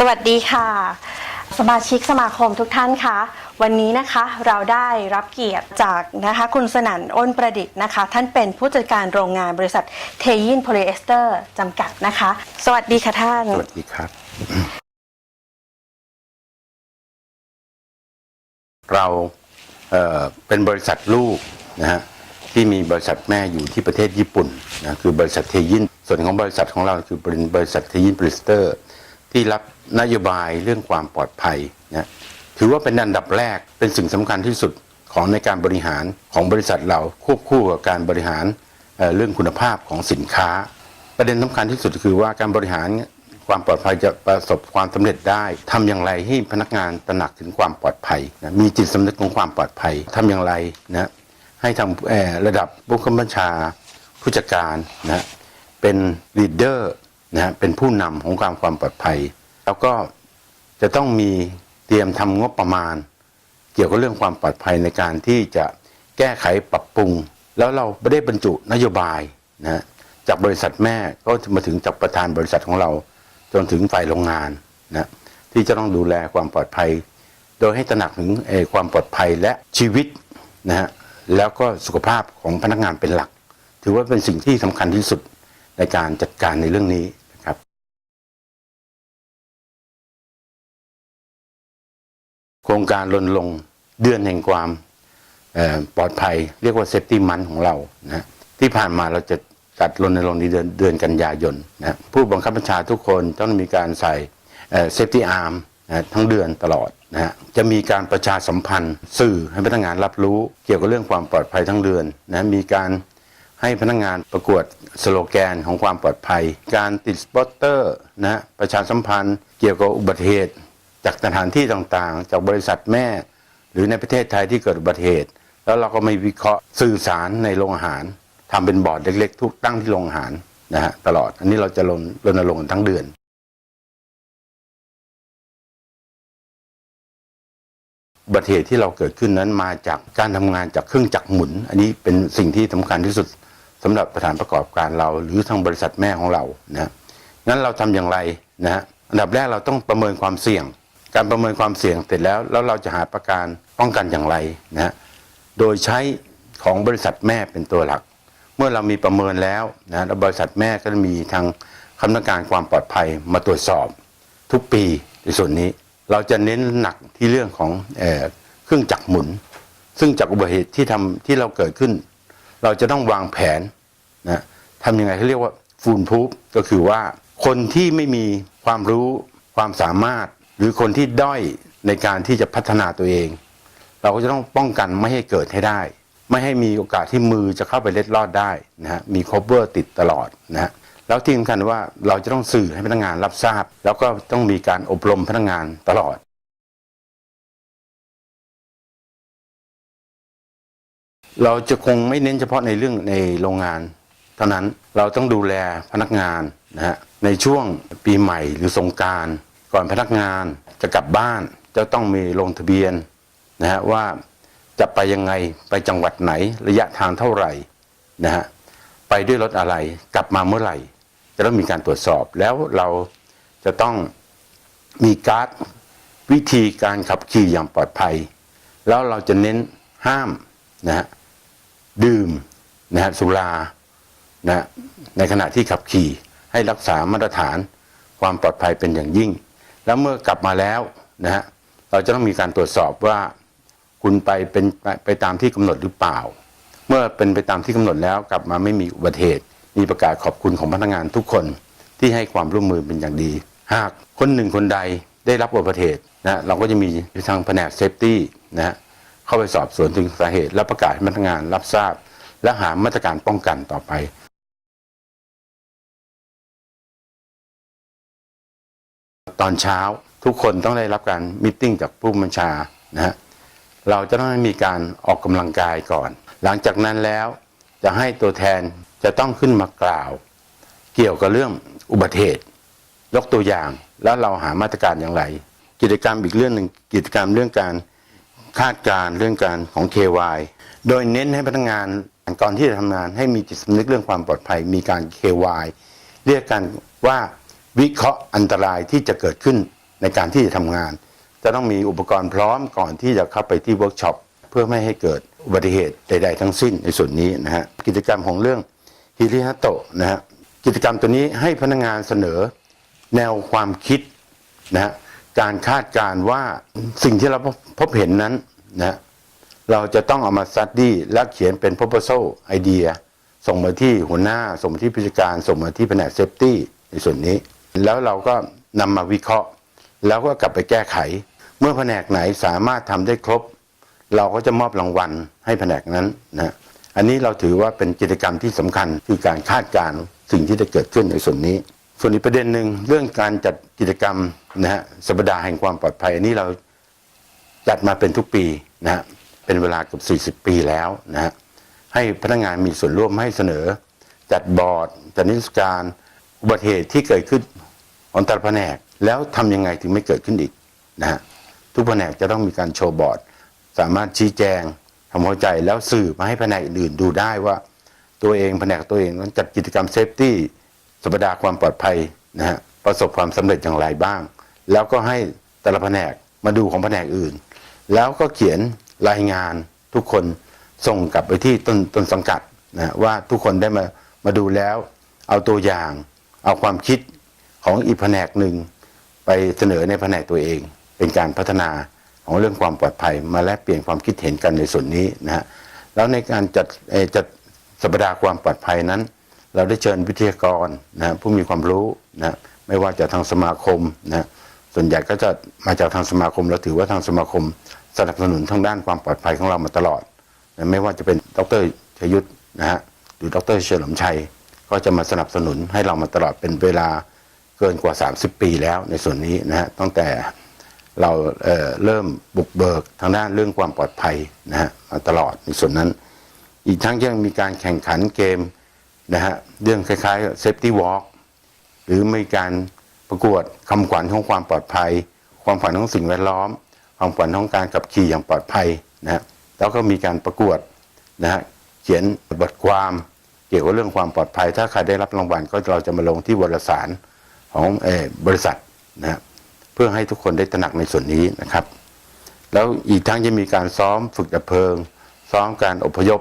สวัสดีค่ะ สมาชิกสมาคมทุกท่านคะวันนี้นะคะเราได้รับเกียรติจากนะคะคุณสนั่นอ้นประดิษฐ์นะคะ ท่านเป็นผู้จัดการโรงงานบริษัทเทยินโพลีเอสเตอร์จำกัดนะคะ สวัสดีค่ะท่าน สวัสดีครับ เราเเป็นบริษัทลูกนะฮะที่มีบริษัทแม่อยู่ที่ประเทศญี่ปุ่นนะคือบริษัทเทยินส่วนของบริษัทของเราคือเป็นบริษัทเทยินบริสเตอร์ ที่รับนโยบายเรื่องความปลอดภัยนะถือว่าเป็นอันดับแรกเป็นสิ่งสำคัญที่สุดของในการบริหารของบริษัทเราควบคู่กับการบริหารเเรื่องคุณภาพของสินค้า ประเด็นสำคัญที่สุดคือว่าการบริหารความปลอดภัยจะประสบความสำเร็จได้ทำอย่างไรให้พนักงานตระหนักถึงความปลอดภัยนะมีจิตสำนึกของความปลอดภัยทำอย่างไรนะให้ทำเอ่อระดับผู้กำกับชาผู้จัดการนะเป็นลีดเดอร์ นะเป็นผู้นำของความความปลอดภัย แล้วก็จะต้องมีเตรียมทำงบประมาณ เกี่ยวกับเรื่องความปลอดภัยในการที่จะแก้ไขปรับปรุง แล้วเราไม่ได้บรรจุนโยบายนะจากบริษัทแม่ก็มาถึงจากประธานบริษัทของเรา จนถึงฝ่ายโรงงานนะที่จะต้องดูแลความปลอดภัย โดยให้ตระหนักถึงเอความปลอดภัยและชีวิตนะฮะแล้วก็สุขภาพของพนักงานเป็นหลัก ถือว่าเป็นสิ่งที่สำคัญที่สุดในการจัดการในเรื่องนี้ โครงการรณรงค์เดือนแห่งความปลอดภัย เรียกว่าเซฟตี้มันของเรานะที่ผ่านมาเราจะจัดรณรงค์ในเดือนเดือนกันยายนนะผู้บังคับบัญชาทุกคนต้องมีการใส่เซฟตี้อาร์มนะทั้งเดือนตลอดนะฮะจะมีการประชาสัมพันธ์ สื่อให้พนักงานรับรู้เกี่ยวกับเรื่องความปลอดภัยทั้งเดือนนะมีการให้พนักงานประกวดสโลแกนของความปลอดภัย การติดสปอตเตอร์นะประชาสัมพันธ์เกี่ยวกับอุบัติเหตุ จากสถานที่ต่างๆ จากบริษัทแม่ หรือในประเทศไทยที่เกิดอุบัติเหตุ แล้วเราก็ไม่วิเคราะห์สื่อสารในโรงอาหารทำเป็นบอร์ดเล็ก ๆ ทุกตั้งที่โรงอาหารนะฮะตลอดอันนี้เราจะรณรณรงค์ทั้งเดือนอุบัติเหตุที่เราเกิดขึ้นนั้นมาจากการทำงานจากเครื่องจักรหมุน อันนี้เป็นสิ่งที่สำคัญที่สุดสำหรับสถานประกอบการเรา หรือทางบริษัทแม่ของเรานะงั้นเราทำอย่างไรนะฮะอันดับแรกเราต้องประเมินความเสี่ยง การประเมินความเสี่ยงเสร็จแล้ว แล้วเราจะหาประการป้องกันอย่างไรนะฮะโดยใช้ของบริษัทแม่เป็นตัวหลัก เมื่อเรามีประเมินแล้วนะแล้วบริษัทแม่ก็จะมีทางคณะกรรมการความปลอดภัยมาตรวจสอบทุกปีในส่วนนี้ เราจะเน้นหนักที่เรื่องของเออเครื่องจักรหมุน ซึ่งจากอุบัติเหตุที่ทำที่เราเกิดขึ้น เราจะต้องวางแผนนะทำยังไงเขาเรียกว่าฟูลพูฟก็คือว่าคนที่ไม่มีความรู้ความสามารถ หรือคนที่ด้อยในการที่จะพัฒนาตัวเอง เราก็จะต้องป้องกันไม่ให้เกิดให้ได้ ไม่ให้มีโอกาสที่มือจะเข้าไปเล็ดลอดได้นะฮะมีคอเวอร์ติดตลอดนะฮะแล้วที่สำคัญว่าเราจะต้องสื่อให้พนักงานรับทราบ แล้วก็ต้องมีการอบรมพนักงานตลอดเราจะคงไม่เน้นเฉพาะในเรื่องในโรงงาน เท่านั้นเราต้องดูแลพนักงานนะฮะในช่วงปีใหม่หรือสงกราร ก่อนพนักงานจะกลับบ้าน จะต้องมีลงทะเบียนนะฮะว่าจะไปยังไงไปจังหวัดไหนระยะทางเท่าไหร่นะฮะไปด้วยรถอะไรกลับมาเมื่อไหร่ จะต้องมีการตรวจสอบแล้วเราจะต้องมีการ์ดวิธีการขับขี่อย่างปลอดภัย แล้วเราจะเน้นห้ามนะฮะดื่มนะฮะสุรานะฮะในขณะที่ขับขี่ให้รักษามาตรฐานความปลอดภัยเป็นอย่างยิ่ง แล้วเมื่อกลับมาแล้วนะฮะเราจะต้องมีการตรวจสอบว่า คุณไปเป็นไปไปตามที่กำหนดหรือเปล่า เมื่อเป็นไปตามที่กำหนดแล้วกลับมาไม่มีอุบัติเหตุ มีประกาศขอบคุณของพนักงานทุกคนที่ให้ความร่วมมือเป็นอย่างดี หากคนหนึ่งคนใดได้รับอุบัติเหตุนะเราก็จะมีทางแผนกเซฟตี้นะฮะเข้าไปสอบสวนถึงสาเหตุ และประกาศให้พนักงานรับทราบ และหามาตรการป้องกันต่อไป ตอนเช้าทุกคนต้องได้รับการมิ팅จากผู้บัญชานะฮะเราจะต้องมีการออกกำลังกายก่อน หลังจากนั้นแล้วจะให้ตัวแทนจะต้องขึ้นมากล่าว เกี่ยวกับเรื่องอุบัติเหตุ ยกตัวอย่างแล้วเราหามาตรการอย่างไร กิจกรรมอีกเรื่องหนึ่งกิจกรรมเรื่องการคาดการเรื่องการของ KY โดยเน้นให้พนักงานก่อนที่จะทำงานให้มีจิตสำนึกเรื่องความปลอดภัย มีการ KY เรียกกันว่า วิเคราะห์อันตรายที่จะเกิดขึ้นในการที่จะทำงาน จะต้องมีอุปกรณ์พร้อมก่อนที่จะเข้าไปที่เวิร์กช็อปเพื่อไม่ให้เกิดอุบัติเหตุใด ๆ ทั้งสิ้นในส่วนนี้นะฮะกิจกรรมของเรื่องฮิริฮัตโตะนะฮะกิจกรรมตัวนี้ให้พนักงานเสนอแนวความคิดนะฮะการคาดการว่าสิ่งที่เราพบเห็นนั้นนะฮะเราจะต้องเอามาซัดดี้และเขียนเป็น proposal ไอเดียส่งมาที่หัวหน้า ส่งมาที่ผู้จัดการ ส่งมาที่แผนกเซฟตี้ในส่วนนี้ แล้วเราก็นำมาวิเคราะห์ แล้วก็กลับไปแก้ไข เมื่อแผนกไหนสามารถทำได้ครบ เราก็จะมอบรางวัลให้แผนกนั้นนะอันนี้เราถือว่าเป็นกิจกรรมที่สำคัญคือการคาดการณ์สิ่งที่จะเกิดขึ้นในส่วนนี้ ส่วนอีกประเด็นหนึ่งเรื่องการจัดกิจกรรมนะฮะสัปดาห์แห่งความปลอดภัยอันนี้เราจัดมาเป็นทุกปีนะฮะเป็นเวลาเกือบ40 ปีแล้วนะฮะให้พนักงานมีส่วนร่วมให้เสนอ จัดบอร์ดจัดนิทรรศการ อุบัติเหตุที่เกิดขึ้นองแต่ละแผนกแล้วทำยังไงถึงไม่เกิดขึ้นอีกนะฮะทุกแผนกจะต้องมีการโชว์บอร์ด สามารถชี้แจงทำเข้าใจแล้วสื่อมาให้แผนกอื่นดูได้ว่า ตัวเองแผนกตัวเองต้องจัดกิจกรรมเซฟตี้สัปดาห์ความปลอดภัยนะฮะประสบความสำเร็จอย่างไรบ้าง แล้วก็ให้แต่ละแผนกมาดูของแผนกอื่น แล้วก็เขียนรายงานทุกคนส่งกลับไปที่ต้นต้นสังกัดนะว่าทุกคนได้มามาดูแล้ว เอาตัวอย่าง เอาความคิดของอีกแผนกหนึ่งไปเสนอในแผนกตัวเอง เป็นการพัฒนาของเรื่องความปลอดภัยมาแลกเปลี่ยนความคิดเห็นกันในส่วนนี้นะฮะแล้วในการจัดจัดสัปดาห์ความปลอดภัยนั้น เราได้เชิญวิทยากรนะฮะผู้มีความรู้นะไม่ว่าจะทางสมาคมนะส่วนใหญ่ก็จะมาจากทางสมาคมเราถือว่าทางสมาคมสนับสนุนทางด้านความปลอดภัยของเรามาตลอดนะไม่ว่าจะเป็นดรชยุทธนะฮะหรือดรเฉลิมชัย ก็จะมาสนับสนุนให้เรามาตลอดเป็นเวลาเกินกว่า 30 ปีแล้วในส่วนนี้นะฮะตั้งแต่เราเเริ่มบุกเบิกทางด้านเรื่องความปลอดภัยนะฮะมาตลอดในส่วนนั้น อีกทั้งยังมีการแข่งขันเกมนะฮะเรื่องคล้ายๆ safety walk หรือมีการประกวดคำขวัญของความปลอดภัย ความขวัญของสิ่งแวดล้อม ความขวัญของการขับขี่อย่างปลอดภัยนะฮะแล้วก็มีการประกวดนะฮะเขียนบทความ เกี่ยวกับเรื่องความปลอดภัย ถ้าใครได้รับรางวัลก็เราจะมาลงที่วารสารของอบริษัทนะเพื่อให้ทุกคนได้ตระหนักในส่วนนี้นะครับ แล้วอีกทั้งจะมีการซ้อมฝึกดับเพลิง ซ้อมการอพยพ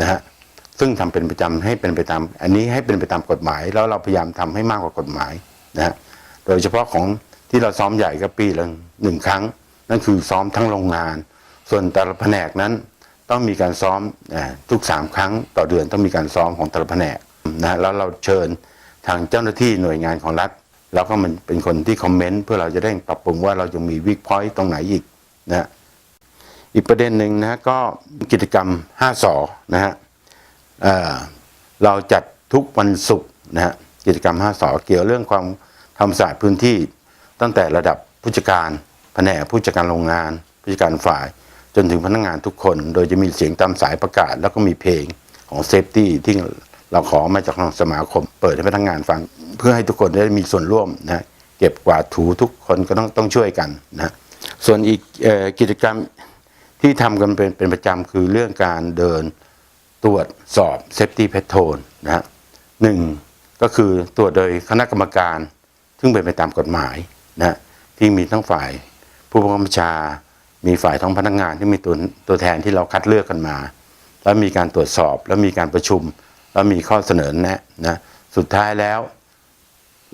นะฮะซึ่งทำเป็นประจำให้เป็นไปตาม อันนี้ให้เป็นไปตามกฎหมาย แล้วเราพยายามทำให้มากกว่ากฎหมายนะฮะโดยเฉพาะของที่เราซ้อมใหญ่ก็ปีละหนึ่งครั้ง นั่นคือซ้อมทั้งโรงงาน ส่วนแต่ละแผนกนั้น ต้องมีการซ้อมทุกสามครั้งต่อเดือนต้องมีการซ้อมของแต่ละแผนกนะแล้วเราเชิญทางเจ้าหน้าที่หน่วยงานของรัฐแล้วก็มันเป็นคนที่คอมเมนต์เพื่อเราจะได้ปรับปรุงว่าเราจะมีวิกพอยต์ตรงไหนอีกนะอีกประเด็นหนึ่งนะก็กิจกรรม 5สอนะฮะเเราจัดทุกวันศุกร์นะฮะกิจกรรม 5สอเกี่ยวเรื่องความทำสะอาดพื้นที่ตั้งแต่ระดับผู้จัดการแผนกผู้จัดการโรงงานผู้จัดการฝ่าย จนถึงพนักงานทุกคน โดยจะมีเสียงตามสายประกาศ แล้วก็มีเพลงของเซฟตี้ที่เราขอมาจากทางสมาคม เปิดให้พนักงานฟัง เพื่อให้ทุกคนได้มีส่วนร่วมนะเก็บกวาดถูทุกคนก็ต้องต้องช่วยกันนะส่วนอีกออกิจกรรมที่ทำกันเป็นเป็นประจำคือเรื่องการเดินตรวจสอบเซฟตี้เพ t โทนนะฮะหนึ่งก็คือตรวจโดยคณะกรรมการ ซึ่งเป็นไปตามกฎหมายนะที่มีทั้งฝ่ายผู้บังคับบัญชา มีฝ่ายท้องพนักงานที่มีตัวตัวแทนที่เราคัดเลือกกันมา แล้วมีการตรวจสอบแล้วมีการประชุม แล้วมีข้อเสนอแนะนะสุดท้ายแล้ว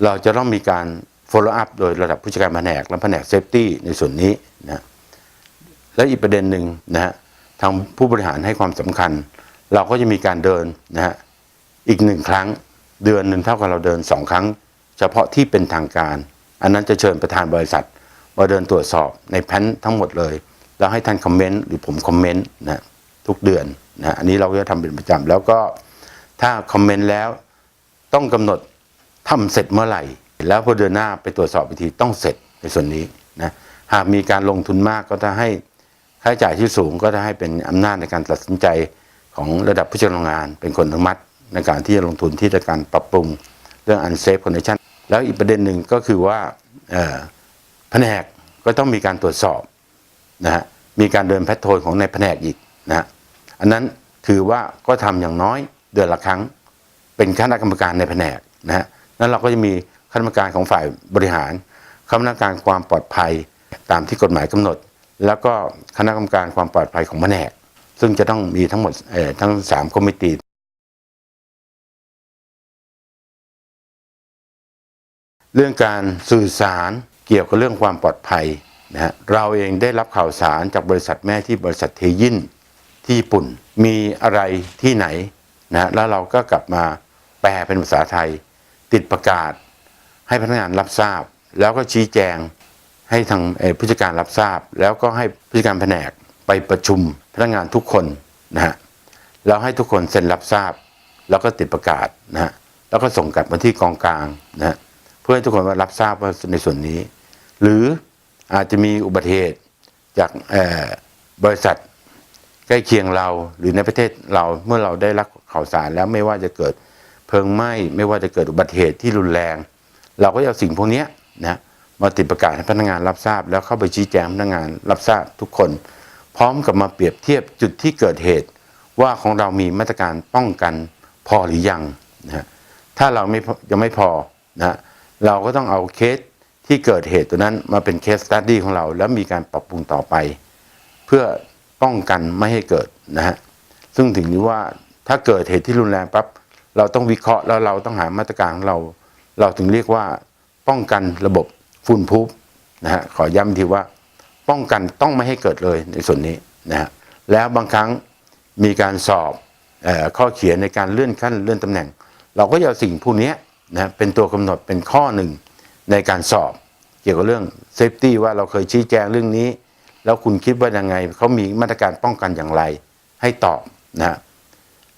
เราจะต้องมีการ follow up โดยระดับผู้จัดการแผนกและแผนกเซฟตี้ในส่วนนี้นะและอีกประเด็นหนึ่งนะฮะทางผู้บริหารให้ความสำคัญ เราก็จะมีการเดินนะฮะอีกหนึ่งครั้งเดือนหนึ่งเท่ากับเราเดินสองครั้ง เฉพาะที่เป็นทางการ อันนั้นจะเชิญประธานบริษัท มาเดินตรวจสอบในแพนทั้งหมดเลย แล้วให้ท่านคอมเมนต์หรือผมคอมเมนต์นะทุกเดือนนะอันนี้เราก็จะทำเป็นประจำแล้วก็ถ้าคอมเมนต์แล้วต้องกำหนดทำเสร็จเมื่อไหร่ แล้วพอเดือนหน้าไปตรวจสอบอีกทีต้องเสร็จในส่วนนี้นะหากมีการลงทุนมากก็จะให้ค่าใช้จ่ายที่สูงก็จะให้เป็นอำนาจในการตัดสินใจของระดับผู้จัดการโรงงาน เป็นคนอนุมัติในการที่จะลงทุนที่จะการปรับปรุงเรื่อง unsafe condition แล้วอีกประเด็นหนึ่งก็คือว่าเออ ผนกก็ต้องมีการตรวจสอบนะฮะมีการเดินแพทโทนของในแผนกอีกนะฮะอันนั้นคือว่าก็ทำอย่างน้อยเดือนละครั้ง เป็นคณะกรรมการในแผนกนะฮะนั้นเราก็จะมีคณะกรรมการของฝ่ายบริหารคณะกรรมการความปลอดภัยตามที่กฎหมายกำหนด แล้วก็คณะกรรมการความปลอดภัยของแผนก ซึ่งจะต้องมีทั้งหมดเออทั้งสามคอมมิตี้เรื่องการสื่อสาร เกี่ยวกับเรื่องความปลอดภัยนะฮะเราเองได้รับข่าวสารจากบริษัทแม่ที่บริษัทเทยินที่ญี่ปุ่น มีอะไรที่ไหนนะแล้วเราก็กลับมาแปลเป็นภาษาไทย ติดประกาศ ให้พนักงานรับทราบ แล้วก็ชี้แจงให้ทางผู้จัดการรับทราบ แล้วก็ให้ผู้จัดการแผนกไปประชุมพนักงานทุกคนนะฮะแล้วให้ทุกคนเซ็นรับทราบ แล้วก็ติดประกาศนะฮะแล้วก็ส่งกลับมาที่กองกลางนะฮะเพื่อให้ทุกคนมารับทราบว่าในส่วนนี้ หรืออาจจะมีอุบัติเหตุจากบริษัทใกล้เคียงเราหรือในประเทศเราเมื่อเราได้รับข่าวสารแล้วไม่ว่าจะเกิดเพลิงไหม้ไม่ว่าจะเกิดอุบัติเหตุที่รุนแรง เราก็จะเอาสิ่งพวกนี้นะมาติดประกาศให้พนักงานรับทราบ แล้วเข้าไปชี้แจงพนักงานรับทราบทุกคน พร้อมกับมาเปรียบเทียบจุดที่เกิดเหตุ ว่าของเรามีมาตรการป้องกันพอหรือยังนะถ้าเราไม่ยังไม่พอนะเราก็ต้องเอาเคส ที่เกิดเหตุตัวนั้นมาเป็นเคสสตัดดี้ของเรา แล้วมีการปรับปรุงต่อไป เพื่อป้องกันไม่ให้เกิดนะฮะซึ่งถึงนี้ว่าถ้าเกิดเหตุที่รุนแรงปั๊บเราต้องวิเคราะห์แล้วเราต้องหามาตรการของเรา เราถึงเรียกว่าป้องกันระบบฝุ่นพุนะฮะขอย้ำอีกทีว่า ป้องกันต้องไม่ให้เกิดเลยในส่วนนี้นะฮะแล้วบางครั้งมีการสอบอข้อเขียนในการเลื่อนขั้นเลื่อนตำแหน่ง เราก็จะเอาสิ่งพวกนี้นะเป็นตัวกำหนดเป็นข้อหนึ่ง ในการสอบ เกี่ยวกับเรื่องเซฟตี้ว่าเราเคยชี้แจงเรื่องนี้ แล้วคุณคิดว่ายังไงเขามีมาตรการป้องกันอย่างไร ให้ตอบนะ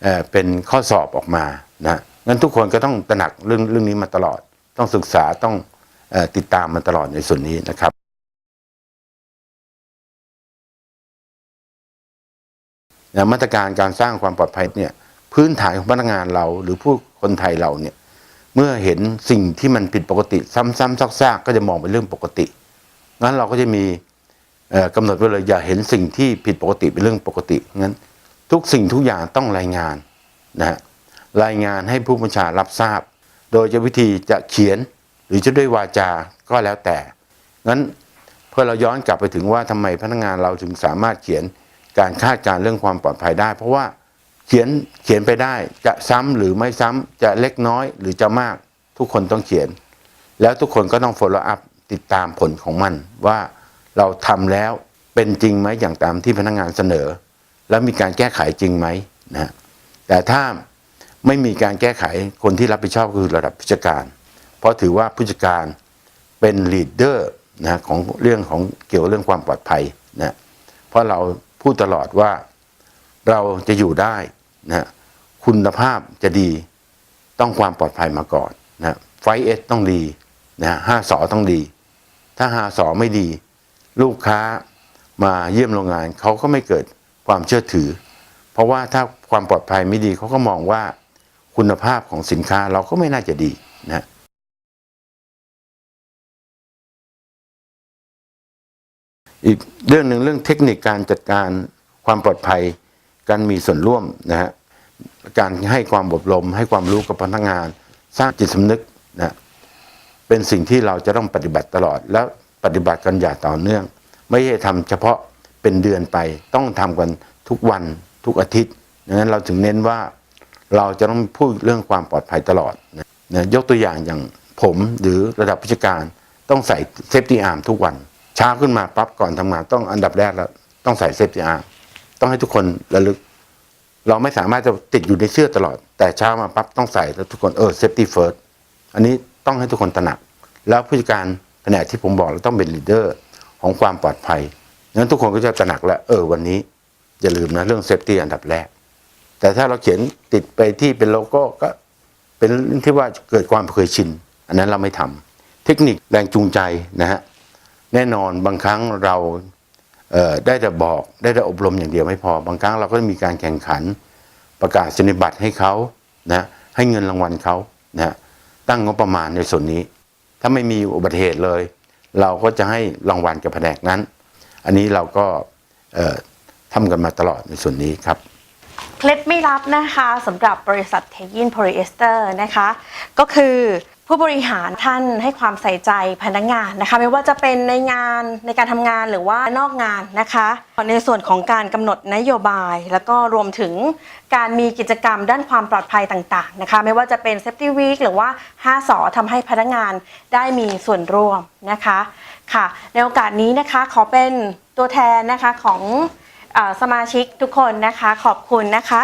เเป็นข้อสอบออกมานะงั้นทุกคนก็ต้องตระหนักเรื่องเรื่องนี้มาตลอด ต้องศึกษาต้องอติดตามมาตลอดในส่วนนี้นะครับนะมาตรการการสร้างความปลอดภัยเนี่ยพื้นฐานของพนักงานเราหรือผู้คนไทยเราเนี่ย เมื่อเห็นสิ่งที่มันผิดปกติซ้ำๆซากๆก็จะมองเป็นเรื่องปกติงั้นเราก็จะมีเอ่อกำหนดไว้เลยอย่าเห็นสิ่งที่ผิดปกติเป็นเรื่องปกติงั้นทุกสิ่งทุกอย่างต้องรายงานนะฮะรายงานให้ผู้บัญชารับทราบ โดยจะวิธีจะเขียนหรือจะด้วยวาจาก็แล้วแต่งั้นเพื่อเราย้อนกลับไปถึงว่าทำไมพนักงานเราถึงสามารถเขียนการคาดการเรื่องความปลอดภัยได้ เพราะว่า เขียนเขียนไปได้จะซ้ำหรือไม่ซ้ำจะเล็กน้อยหรือจะมาก ทุกคนต้องเขียน แล้วทุกคนก็ต้อง follow up ติดตามผลของมันว่าเราทำแล้วเป็นจริงไหมอย่างตามที่พนักงานเสนอ แล้วมีการแก้ไขจริงไหมนะฮะแต่ถ้าไม่มีการแก้ไขคนที่รับผิดชอบคือระดับผู้จัดการ เพราะถือว่าผู้จัดการเป็นลีดเดอร์นะของเรื่องของเกี่ยวเรื่องความปลอดภัยนะเพราะเราพูดตลอดว่าเราจะอยู่ได้ นะคุณภาพจะดีต้องความปลอดภัยมาก่อนนะไฟเอสต้องดีนะห้าสอต้องดี ถ้าห้าสอไม่ดี ลูกค้ามาเยี่ยมโรงงานเขาก็ไม่เกิดความเชื่อถือ เพราะว่าถ้าความปลอดภัยไม่ดีเขาก็มองว่าคุณภาพของสินค้าเราก็ไม่น่าจะดีนะอีกเรื่องหนึ่งเรื่องเทคนิคการจัดการความปลอดภัยการมีส่วนร่วมนะฮะ การให้ความอบรม ให้ความรู้กับพนักงาน สร้างจิตสำนึกนะเป็นสิ่งที่เราจะต้องปฏิบัติตลอด แล้วปฏิบัติกันอย่างต่อเนื่อง ไม่ใช่ทำเฉพาะเป็นเดือนไปต้องทำกันทุกวันทุกอาทิตย์ดังนั้นเราถึงเน้นว่าเราจะต้องพูดเรื่องความปลอดภัยตลอดนะนะยกตัวอย่างอย่างผมหรือระดับผู้จัดการต้องใส่เซฟตี้อาร์มทุกวัน เช้าขึ้นมาปั๊บก่อนทำงานต้องอันดับแรกแล้ว ต้องใส่เซฟตี้อาร์มต้องให้ทุกคนระลึก เราไม่สามารถจะติดอยู่ในเสื้อตลอด แต่เช้ามาปั๊บต้องใส่แล้วทุกคนเออเซฟตี้เฟิร์สอันนี้ต้องให้ทุกคนตระหนัก แล้วผู้จัดการแผนกที่ผมบอกเราต้องเป็นลีดเดอร์ของความปลอดภัยงั้นทุกคนก็จะตระหนักแล้วเออวันนี้อย่าลืมนะเรื่องเซฟตี้อันดับแรก แต่ถ้าเราเขียนติดไปที่เป็นโลโก้ก็เป็นเรื่องที่ว่าเกิดความเคยชิน อันนั้นเราไม่ทำเทคนิคแรงจูงใจนะฮะแน่นอนบางครั้งเรา ได้แต่บอกได้แต่อบรมอย่างเดียวไม่พอบางครั้งเราก็มีการแข่งขันประกาศสนิบัตรให้เขานะให้เงินรางวัลเขานะตั้งงบประมาณในส่วนนี้ ถ้าไม่มีอุบัติเหตุเลย เราก็จะให้รางวัลกับแผนกนั้น อันนี้เราก็ทำกันมาตลอดในส่วนนี้ครับเคล็ดไม่ลับนะคะสำหรับบริษัทเทยินโพลีเอสเตอร์นะคะ ก็คือ ผู้บริหารท่านให้ความใส่ใจพนักงานนะคะ ไม่ว่าจะเป็นในงานในการทำงานหรือว่านอกงานนะคะ ในส่วนของการกำหนดนโยบาย แล้วก็รวมถึงการมีกิจกรรมด้านความปลอดภัยต่างๆนะคะ ไม่ว่าจะเป็น Safety Week หรือว่า 5สอทำให้พนักงานได้มีส่วนร่วมนะคะค่ะ ในโอกาสนี้นะคะขอเป็นตัวแทนนะคะของ สมาชิกทุกคนนะคะขอบคุณนะคะ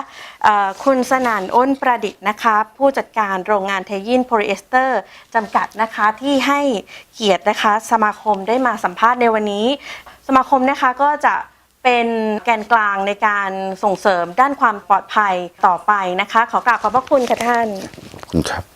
คุณสนันอ้นประดิษฐ์นะคะ ผู้จัดการโรงงานเทยินโพลีเอสเตอร์จำกัดนะคะที่ให้เกียรตินะคะสมาคมได้มาสัมภาษณ์ในวันนี้ สมาคมนะคะก็จะเป็นแกนกลางในการส่งเสริมด้านความปลอดภัยต่อไปนะคะ ขอกราบขอบพระคุณค่ะท่านคุณครับ